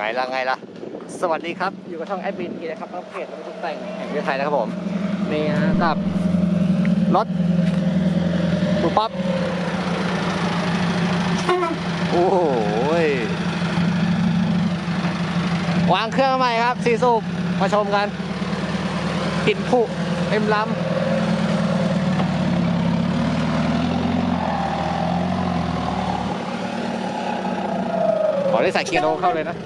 ไงล่ะไงล่ะ สวัสดีครับ อยู่กับช่องแอดมินกีนะครับรถเพจรถทุกแต่งแห่งประเทศไทยนะครับผม นี่ฮะกับรถปูป๊อปโอ้โหยวางเครื่องใหม่ครับสีสูบมาชมกันกินผุเต็มล้ำขอได้ใส่เกียร์โนเข้าเลยนะ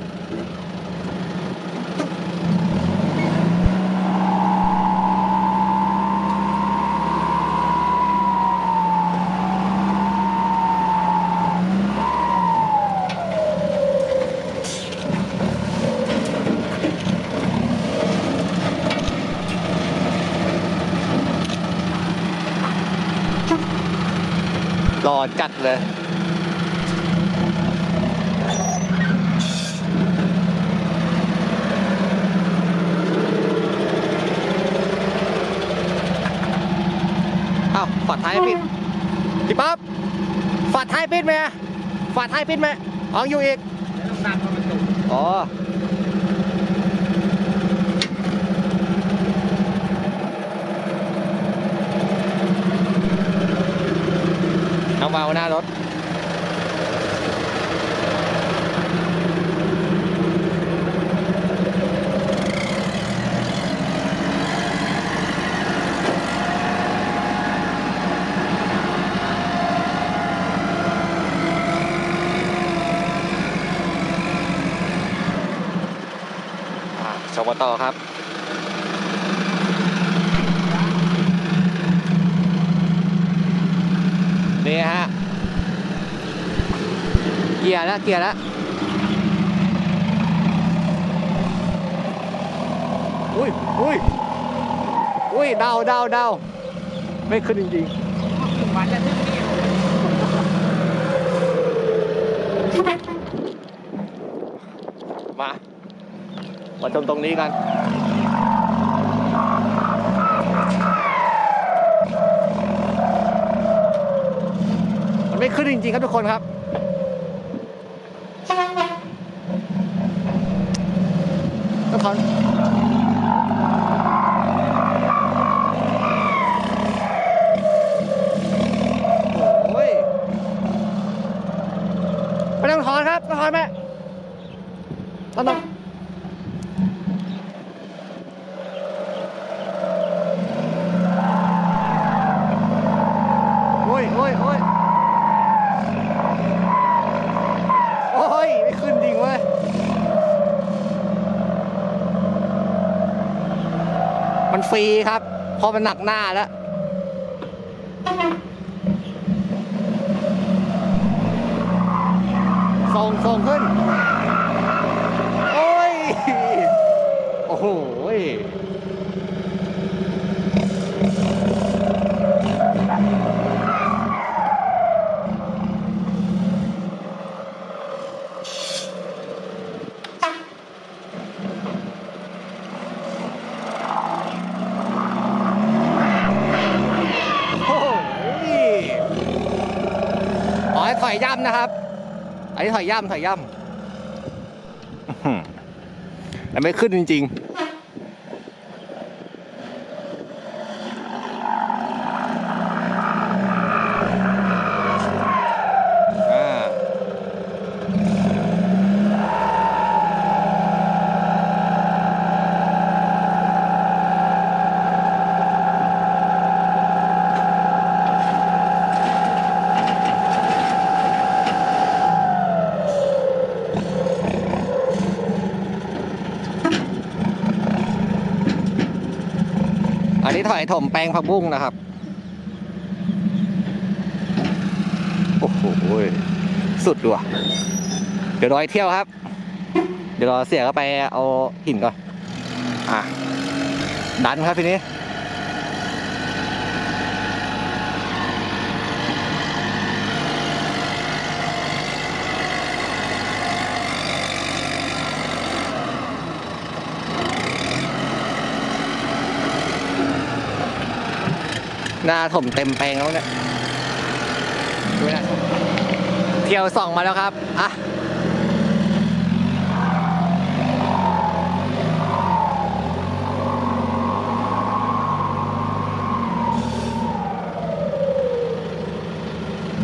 จัดเลยอ้าวฝาท้ายปิดพี่ป๊อปฝาท้ายปิดไหมฝาท้ายปิดไหมอาอยู่อีกองตามเข้ามาจุอ๋ อเอามาเอาหน้ารถชมกันต่อครับ นี่ฮะ เกียร์แล้วเกียร์แล้วอุ้ยอุ้ยอุ้ยเดาเดาเดาไม่ขึ้นจริงถึงวันจะถึงนี่ๆมา มาชมตรงนี้กัน ไม่ขึ้นจริงๆครับทุกคนครับ ทุกคนโอ้ยไม่ต้องถอนครับต้องถอนไหมต้องต้องโอ้ยโอ้ยโอ้ยโอ้ย ไม่ขึ้นจริงเว้ย มันฟรีครับ เพราะมันหนักหน้าแล้ว ส่งส่งขึ้น โอ้ย โอ้โหยโอ้โหยข อให้ถอยย่ำนะครับ อันนี้ถอยย่ำถอยย่ำแต่ไม่ขึ้นจริง ๆอ่า อันนี้ถอยถมแปลงผักบุ้งนะครับ โอ้โห สุดว่ะ เดี๋ยวรอยเที่ยวครับ เดี๋ยวรอเสียก็ไปเอาหินก่อน อะ ดันครับทีนี้ หน้าถมเต็มแปลงแล้วเนี่ยเที่ยวส่องมาแล้วครับ อะ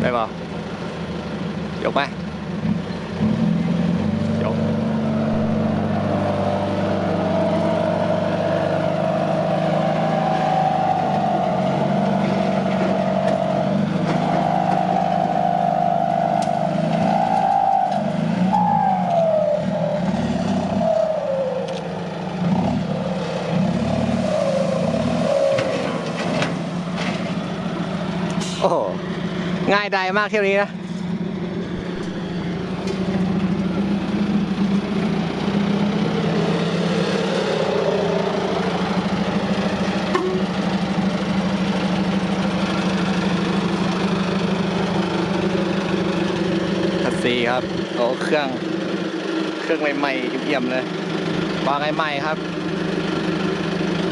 ได้ป่ะยกไป ง่ายดายมากเที่ยวนี้นะคัสซีครับโอ้เครื่อง เครื่องใหม่ๆเอี่ยมเลย วางใหม่ๆครับ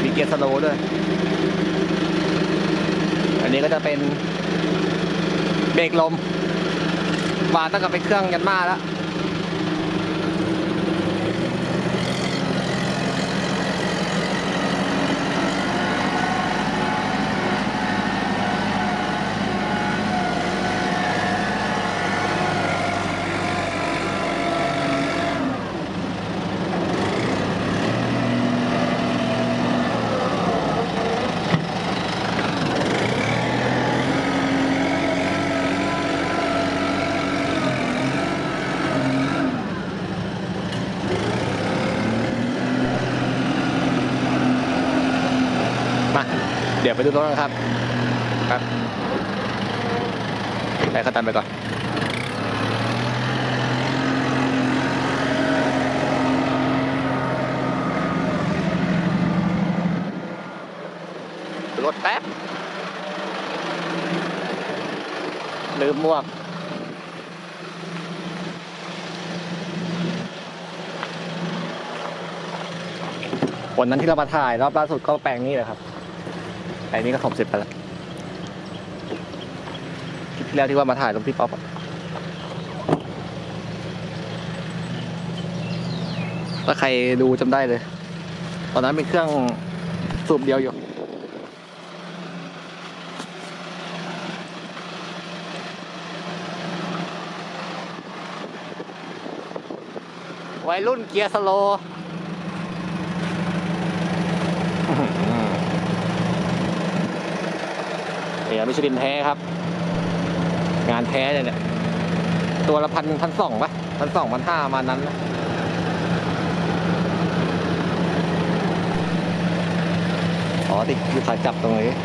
มีเกียร์สโลว์ด้วย อันนี้ก็จะเป็น เบรกลมวานต้องแต่เป็นเครื่องยันมาแล้ว เดี๋ยวไปดูรถกันครับ ครับไปขั้นตอนไปก่อนรถแป๊บลืมหมวกวันนั้นที่เรามาถ่ายรอบล่าสุดก็แปลงนี้แหละครับ แปลงนี้ก็ถมเสร็จไปแล้วคลิปที่แล้วที่ว่ามาถ่ายตรงพี่ป๊อปอะถ้าใครดูจำได้เลย ตอนนั้นเป็นเครื่องสูบเดียวอยู่วัยรุ่นเกียร์สโล เนี่ยมิชลินแท้ครับ งานแท้เลยเนี่ยตัวละพันพันสองปะพันสองพันห้ามานั้นนะอ๋อติดอยู่สายจับตรงนี้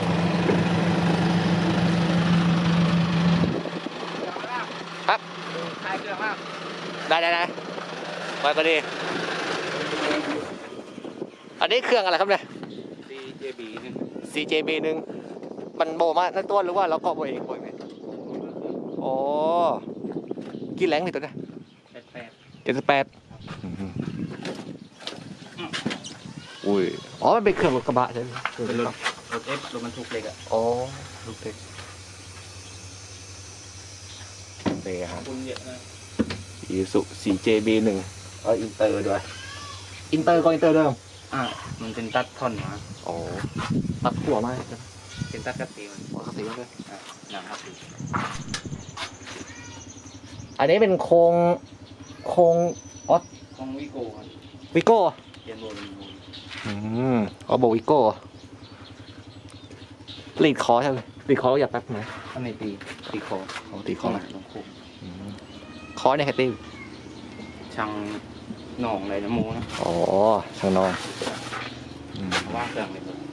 ครับคลายเครื่องมากได้ได้ได้ไปพอดีอันนี้เครื่องอะไรครับเนี่ย DJB นึง CJB หนึ่ง มันโบมาในตัวหรือว่าเราก็โบเองโบเองโอ้กี่แรงนี่ตัวเนี้ยแปดแปดเจ็ดสิบแปดอุ้ย อ๋อ มันเป็นเครื่องรถกระบะใช่ไหมเป็นรถรถเอฟรถบรรทุกเล็กอะอ๋อลูกเด็กนี่ครับคุณเยอะนะอีสุ 4JB หนึ่งเอออินเตอร์ด้วย อินเตอร์ก็อินเตอร์เดิมอ่ามันเป็นตัดท่อนมาอ๋อ ตัดหัวมาใช่ไหม เป็นตัดกระตีมันหัวกระสีเลยอ่าหนังครับอันนี้เป็นโครงโครงออสของวิโก้ครับวิโก้เรียนโบนอืมออโบวิโก้ลีดคอใช่ไหมลีดคอเราอยากแป๊บไหมอันในตีตีคอเอาตีคข้อหลังลงโค้งอืมคอเนี่ยแคตตี้ช่างหน่องอะไรนะโมนะอ๋อช่างนอนอืมว่าเครื่องเลย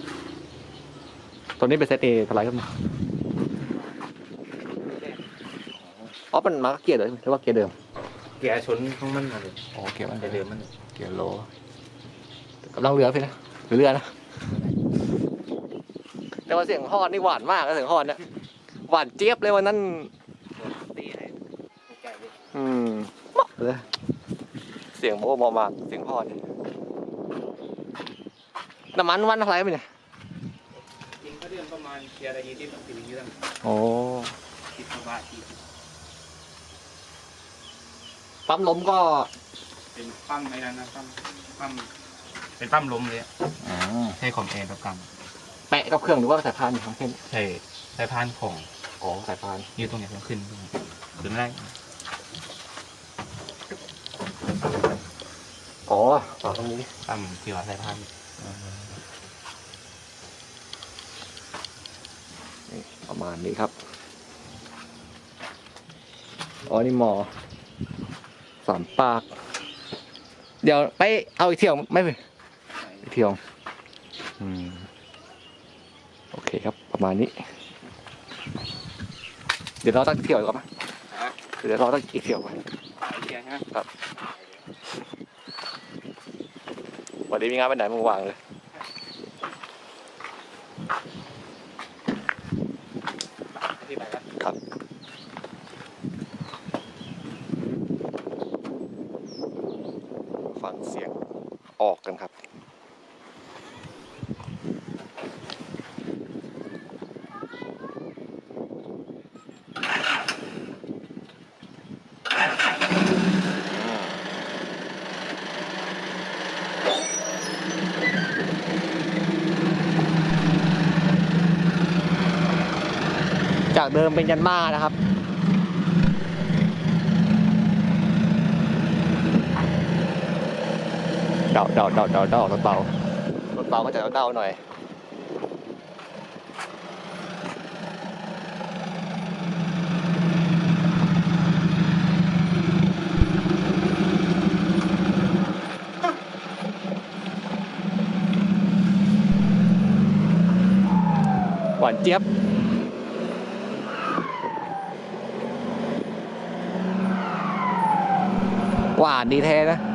ตัวนี้เป็นเซตเอเท่าไหร่ครับอ๋อมันมาเกียร์เลยหรือว่าเกียร์เดิม เกียร์ชนของมันมาเลยอ๋อเกียร์มันเกียร์เดิมมันเกียร์โลกำลังเรือพี่นะหรือเรือนะแต่ว่าเสียงฮอนนี่หวานมากนะเสียงฮอนเนี่ยหวานเจี๊ยบเลยวันนั้นตีให้แก่เลยอืมเหมาะเลยเสียงโบมอมากเสียงฮอนเนี่ยน้ำมันวันเท่าไหร่ไหมเนี่ย จริงก็เดือนประมา ณเกียร์อะไรยี่สิบสี่เรื่องโอ้คิดว่าที่ปั๊มลมก็เป็นปั้มในนั้นนะปั้มปั้มเป็นปั้มลมเลยอะอ่าใช้ของแอร์แบบกแปะกับเครื่องหรือว่าสายพานอยู่ข้างเส้นำใช่ใช้พานของอ๋อสายพานยืดตรงเนี้ยมันขึ้นตรงนี้ขึ้นได้อ๋อต่อตรงนี้ ปั๊มที่ว่าสายพาน นี่ประ มาณนี้ครับ อ๋อนี่หมอสามปาก เดี๋ยวไปเอาอีกเที่ยวไม่ไปอีกเที่ยวอืมโอเคครับประมาณนี้ เดี๋ยวเราตั้งเที่ยวดีกว่าไหมเดี๋ยวเราตั้งอีกเที่ยวไปเกียร์ใช่ไหมวันนี้มีงานไปไหนมึงวางเลย ที่ไหนครับฟังเสียงออกกันครับ จากเดิมเป็นยันมานะครับเดาเดาเดาเดาเดารถเบารถเบาก็จะเดาๆหน่อยหวานเจี๊ยบ หวานดีแท้นะ